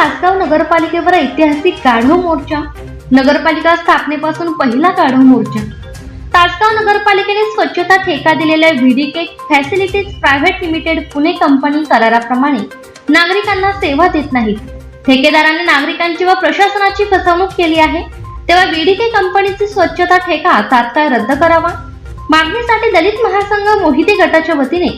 तासगाव नगरपालिकेवर ऐतिहासिक गाढव मोर्चा नगरपालिका स्थापनेपासून पहिला गाढव मोर्चा. तासगाव नगरपालिकेने स्वच्छता ठेका दिलेल्या VDK facilities private limited Pune company कराराप्रमाणे नागरिकांना सेवा देत नाहीत. ठेकेदाराने नागरिकांची व प्रशासनाची फसवणूक केली आहे तेव्हा व्हीडीके कंपनीची स्वच्छता ठेका तात्काळ रद्द करावा. मागणीसाठी दलित महासंघ मोहिते गटाच्या वतीने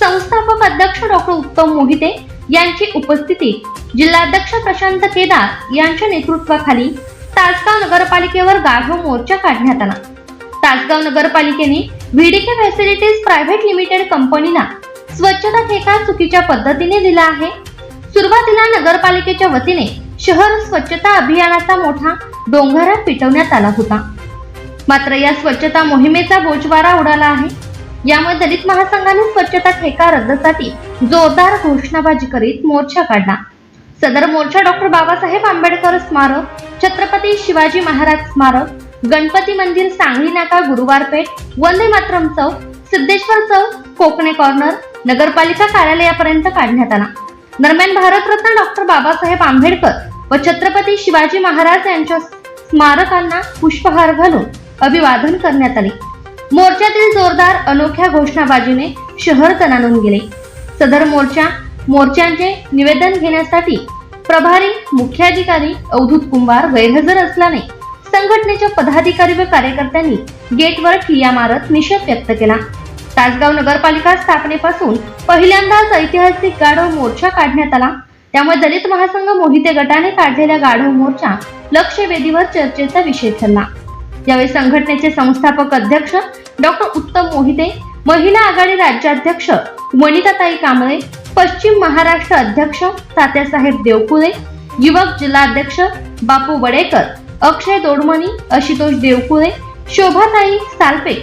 संस्थापक अध्यक्ष डॉक्टर उत्तम मोहिते यांची उपस्थिती जिल्हाध्यक्ष प्रशांत केदार यांच्या नेतृत्वाखाली तासगाव नगरपालिकेवर गाढव मोर्चा काढण्यात आला. तासगाव नगरपालिकेने व्हीडीके फॅसिलिटीज प्रायव्हेट लिमिटेड कंपनीला स्वच्छता ठेका चुकीच्या पद्धतीने दिला आहे. सुरुवातीला नगरपालिकेच्या वतीने शहर स्वच्छता अभियानाचा मोठा डोंगरात पिटवण्यात आला होता. मात्र या स्वच्छता मोहिमेचा बोजवारा उडाला आहे. यामुळे दलित महासंघाने स्वच्छता ठेका रद्दसाठी जोरदार घोषणाबाजी करीत मोर्चा काढला. सदर मोर्चा डॉक्टर बाबासाहेब आंबेडकर स्मारक छत्रपती शिवाजी महाराज स्मारक गणपती मंदिर सांगली नाका गुरुवार पेठ वंदे मातरम चौक सिद्धेश्वर चौक कोकणे कॉर्नर नगरपालिका कार्यालयापर्यंत काढण्यात आला. दरम्यान भारतरत्न डॉक्टर बाबासाहेब आंबेडकर व छत्रपती शिवाजी महाराज यांच्या स्मारकांना पुष्पहार घालून अभिवादन करण्यात आले. मोर्चातील जोरदार अनोख्या घोषणाबाजीने शहर तणाणून गेले. सदर मोर्चा मोर्चांचे निवेदन घेण्यासाठी प्रभारी मुख्याधिकारी अवधूत कुंभार गैरहजर असल्याने संघटनेच्या पदाधिकारी व कार्यकर्त्यांनी गेटवर ठिय्या मारत निषेध व्यक्त केला. तासगाव नगरपालिका स्थापनेपासून पहिल्यांदाच ऐतिहासिक गाढव मोर्चा काढण्यात आला. त्यामुळे दलित महासंघ मोहिते गटाने काढलेल्या गाढव मोर्चा लक्षवेधीवर चर्चेचा विषय ठरला. यावेळी संघटनेचे संस्थापक अध्यक्ष डॉक्टर उत्तम मोहिते महिला आघाडी राज्याध्यक्ष वनिताताई कांबळे पश्चिम महाराष्ट्र अध्यक्ष तात्यासाहेब देवकुळे युवक जिल्हाध्यक्ष बापू वडेकर अक्षय दोडमणी आशुतोष देवकुळे शोभाताई सालपे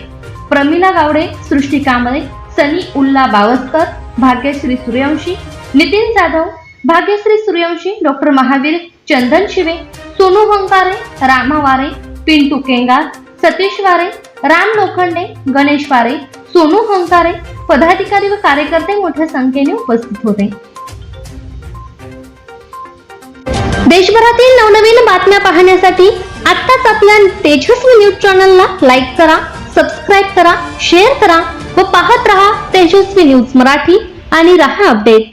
प्रमिला गावडे सृष्टी कांबळे सनी उल्ला बावस्कर भाग्यश्री सूर्यवंशी नितीन जाधव भाग्यश्री सूर्यवंशी डॉक्टर महावीर चंदन शिवे सोनू हंकारे रामा वारे पिंटू केंगार सतीश वारे राम लोखंडे गणेश वारे सोनू हंकारे पदाधिकारी व कार्यकर्ते मोठ्या संख्येने उपस्थित होते. देशभरातील नवनवीन बातम्या पाहण्यासाठी आत्ताच आपल्या तेजस्वी न्यूज चॅनलला लाईक करा सबस्क्राईब करा शेअर करा व पाहत रहा तेजस्वी न्यूज मराठी आणि रहा अपडेट.